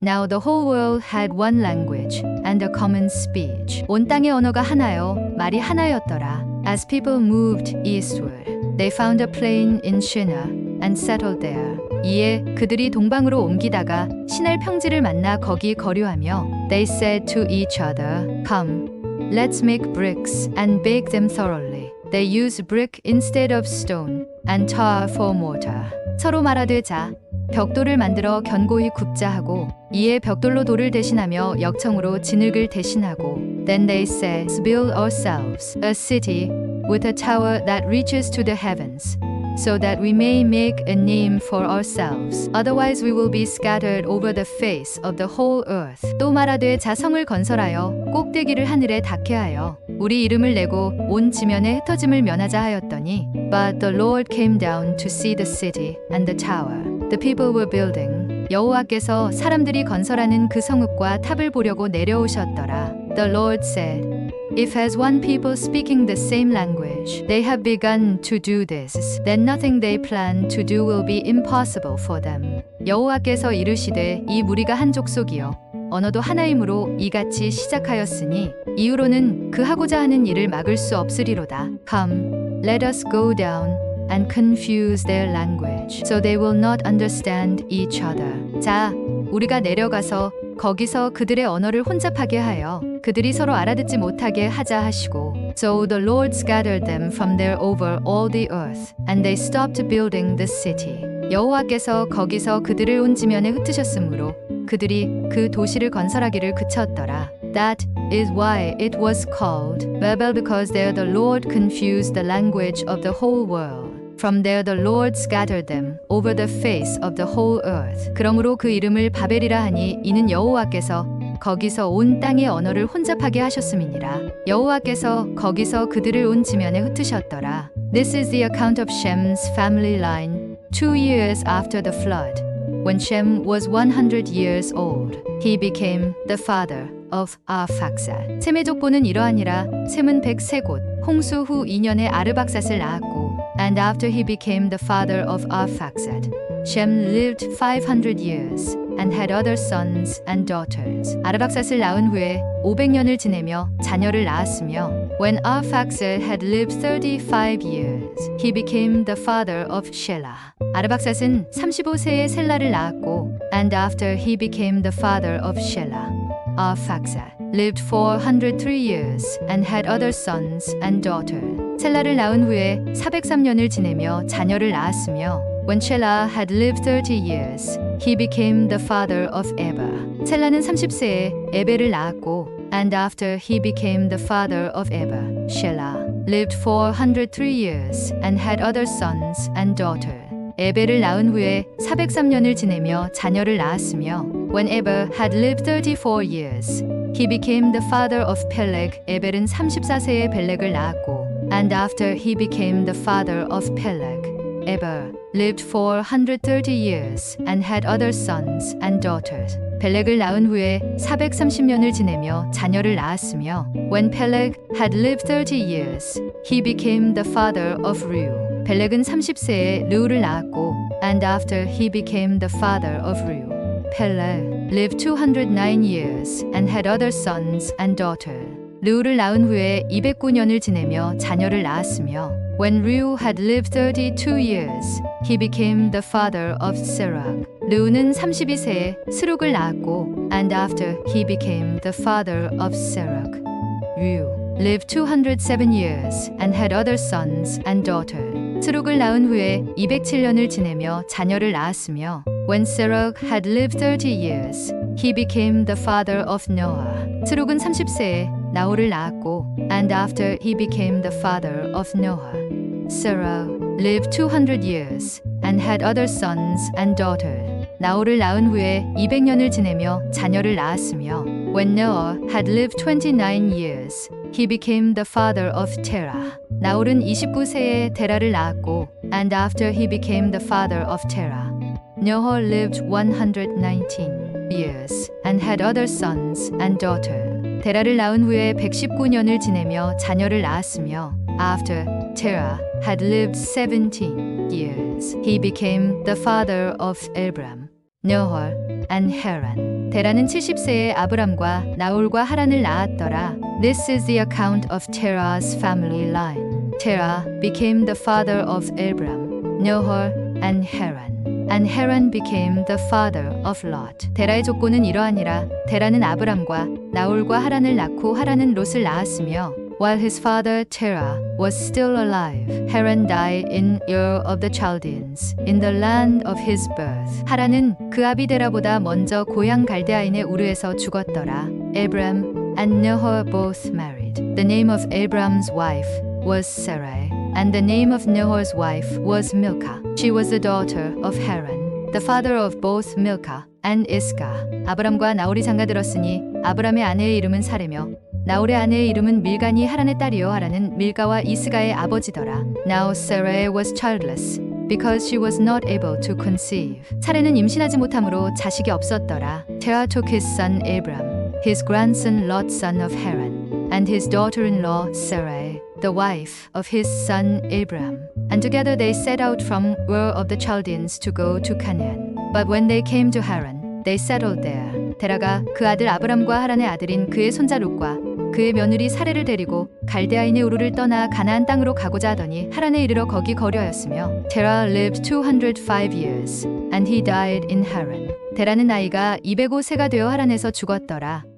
Now the whole world had one language and a common speech. 온 땅의 언어가 하나요, 말이 하나였더라. As people moved eastward, they found a plain in Shinar and settled there. 이에 그들이 동방으로 옮기다가 신할 평지를 만나 거기 거류하며 They said to each other, Come, let's make bricks and bake them thoroughly. They use brick instead of stone and tar for mortar. 서로 말하되 자, 벽돌을 만들어 견고히 굽자 하고 이에 벽돌로 돌을 대신하며 역청으로 진흙을 대신하고 Then they said, build ourselves a city with a tower that reaches to the heavens so that we may make a name for ourselves. Otherwise we will be scattered over the face of the whole earth. 또 말하되 자성을 건설하여 꼭대기를 하늘에 닿게 하여 우리 이름을 내고 온 지면에 흩어짐을 면하자 하였더니 But the Lord came down to see the city and the tower. The people were building. 여호와께서 사람들이 건설하는 그 성읍과 탑을 보려고 내려오셨더라. The Lord said, If as one people speaking the same language, they have begun to do this, then nothing they plan to do will be impossible for them. 여호와께서 이르시되 이 무리가 한 족속이요 언어도 하나이므로 이같이 시작하였으니 이후로는 그 하고자 하는 일을 막을 수 없으리로다. Come, let us go down and confuse their language, so they will not understand each other. 자, 우리가 내려가서 거기서 그들의 언어를 혼잡하게 하여 그들이 서로 알아듣지 못하게 하자 하시고 So the Lord scattered them from there over all the earth and they stopped building the city 여호와께서 거기서 그들을 온 지면에 흩으셨으므로 그들이 그 도시를 건설하기를 그쳤더라 That is why it was called Babel because there the Lord confused the language of the whole world From there the Lord scattered them over the face of the whole earth. 그러므로 그 이름을 바벨이라 하니 이는 여호와께서 거기서 온 땅의 언어를 혼잡하게 하셨음이니라. 여호와께서 거기서 그들을 온 지면에 흩으셨더라. This is the account of Shem's family line two years after the flood. When Shem was 100 years old, he became the father of Arphaxad. 셈의 족보는 이러하니라. 셈은 103곳, 홍수 후 2년에 아르박삿을 낳았고 And after he became the father of Arphaxad, Shem lived 500 years and had other sons and daughters. 아르박삿을 낳은 후에 500년을 지내며 자녀를 낳았으며 When Arphaxad had lived 35 years, he became the father of Shelah. 아르박삿은 35세에 셀라를 낳았고 And after he became the father of Shelah, Arphaxad lived 403 years and had other sons and daughters. 셀라를 낳은 후에 403년을 지내며 자녀를 낳았으며 When Shelah had lived 30 years, he became the father of Eber. 셀라는 30세에 에베를 낳았고 And after he became the father of Eber, Shelah lived 403 years and had other sons and daughters. 에베를 낳은 후에 403년을 지내며 자녀를 낳았으며 When Eber had lived 34 years, he became the father of Peleg. 에벨은 34세에 벨렉을 낳았고 And after he became the father of Peleg, Eber lived 430 years and had other sons and daughters. 벨렉을 낳은 후에 430년을 지내며 자녀를 낳았으며 When Peleg had lived 30 years, he became the father of Reu. 벨렉은 30세에 르우를 낳았고 And after he became the father of Reu, Peleg lived 209 years and had other sons and daughters. 르우를 낳은 후에 209년을 지내며 자녀를 낳았으며 When Reu had lived 32 years, he became the father of Serug. 르우는 32세에 스룩을 낳았고 And after he became the father of Serug. Reu lived 207 years and had other sons and daughters. 스룩을 낳은 후에 207년을 지내며 자녀를 낳았으며 When Serug had lived 30 years, he became the father of Noah. 스룩은 30세에 나홀을 낳았고 And after he became the father of Noah. Serug lived 200 years and had other sons and daughters. 나홀을 낳은 후에 200년을 지내며 자녀를 낳았으며 When Noah had lived 29 years, he became the father of Terah. 나홀은 29세에 데라를 낳았고 And after he became the father of Terah, Noah lived 119 years and had other sons and daughters. 데라를 낳은 후에 119년을 지내며 자녀를 낳았으며 After Terah had lived 17 years, he became the father of Abram. Noah and Haran. 데라는 70세에 아브람과 나홀과 하란을 낳았더라. This is the account of Terah's family line. Terah became the father of Abram, Nahor, and Haran. And Haran became the father of Lot. 데라의 조건은 이러하니라. 데라는 아브람과 나홀과 하란을 낳고 하란은 롯을 낳았으며 While his father Terah was still alive, Haran died in Ur of the Chaldeans, in the land of his birth. 하란은 그 아비 데라보다 먼저 고향 갈대아인의 우르에서 죽었더라. Abram and Nahor both married. The name of Abram's wife was Sarai, and the name of Nahor's wife was Milcah. She was the daughter of Haran, the father of both Milcah and Iscah. 아브람과 나홀이 장가들었으니 아브람의 아내의 이름은 사레며 나홀의 아내의 이름은 밀간이 하란의 딸이요 하란은 밀가와 이스가의 아버지더라. Now Sarai was childless because she was not able to conceive. 사레는 임신하지 못함으로 자식이 없었더라. Terah took his son Abram, his grandson Lot son of Haran, and his daughter-in-law Sarai, the wife of his son Abram. And together they set out from Ur of the Chaldeans to go to Canaan. But when they came to Haran, they settled there. 데라가 그 아들 아브람과 하란의 아들인 그의 손자 롯과 그의 며느리 사례를 데리고 갈대아인의 우르를 떠나 가나안 땅으로 가고자 하더니 하란에 이르러 거기 거류하였으며 테라 lived 205 years and he died in Haran. 데라는 나이가 205세가 되어 하란에서 죽었더라.